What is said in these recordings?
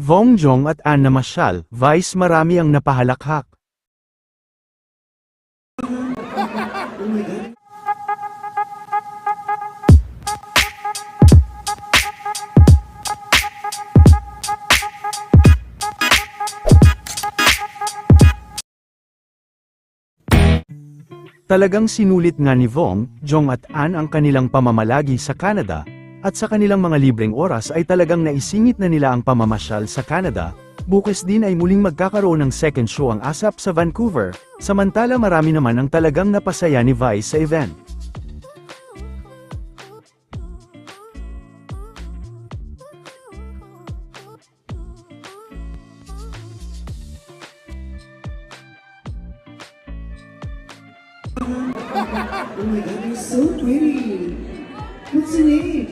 Vong Jong at Anna Mashal, Vice marami ang napahalakhak. Talagang sinulit nga ni Vong, Jong at Ann ang kanilang pamamalagi sa Canada, at sa kanilang mga libreng oras ay talagang naisingit na nila ang pamamasyal sa Canada, bukas din ay muling magkakaroon ng second show ang ASAP sa Vancouver, samantala marami naman ang talagang napasaya ni Vice sa event. Oh my god, you're so pretty. What's your name?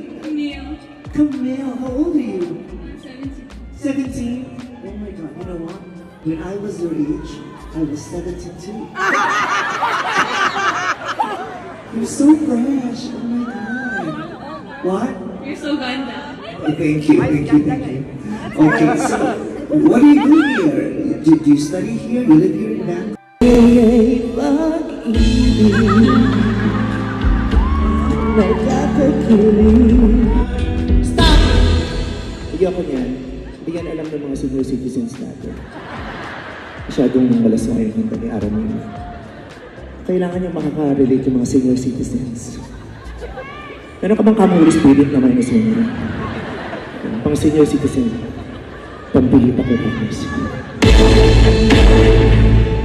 17. 17? Oh my god, you know what? When I was your age, I was 17 too. you're so fresh. Oh my god. What? You're so ganda. Oh, thank you, thank you, thank you. Okay, so what do you do here? Do, do you study here? You live here in Vancouver? Stop! Bigyan ko niyan. Bigyan alam ng mga senior citizens natin. Masyadong malas ngayon ng dali araw nila. Kailangan niya makaka-relate yung mga senior citizens. Meron ka bang kamuli spirit na may senior? Pang senior citizen, pambili pa ko partners.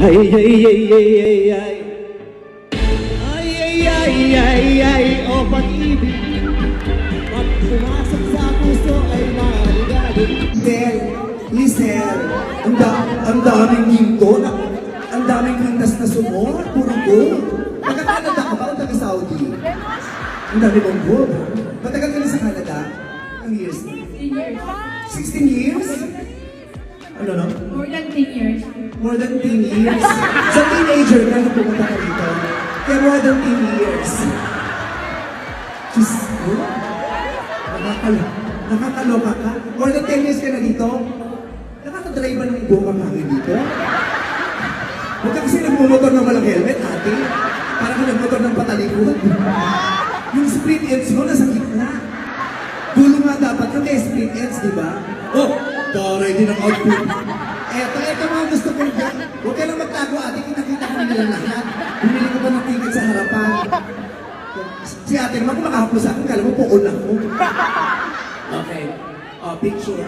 Ay, ay, ay, ay, ay, ay. Ay, ay, ay, ay, ay, o pag-ibig. Daming ginto, na, ang daming kandas na sumor, puro go. Taga-Canada ka ba o taga-Saudi? Ang dami mong go. Matagal ka na sa Canada? Ang years na? 10 years. 16 years? Ano no? More than 10 years. More than 10 years. Sa teenager ka na pumunta ka dito. Kaya more than 10 years. Diyos ko. Nakakal nakakaloka ka. More than 10 years ka na dito. Ba ng ibo ka hangin dito? Huwag ka kasi nagmumotor ng walang helmet, ate. Parang ka nagmotor ng patalikod. Yung split ends mo nasa gitna. Dulo nga dapat yung kay split ends, di ba? Oh, taray din ang output. Eto, eto mga gusto ko dyan. Huwag ka lang magtago, ate. Kita-kita ko nila lahat. Bumili ko pa ng ticket sa harapan. Si ate naman, kung makahapos ako, kala mo pool ako. Okay. Uh, picture.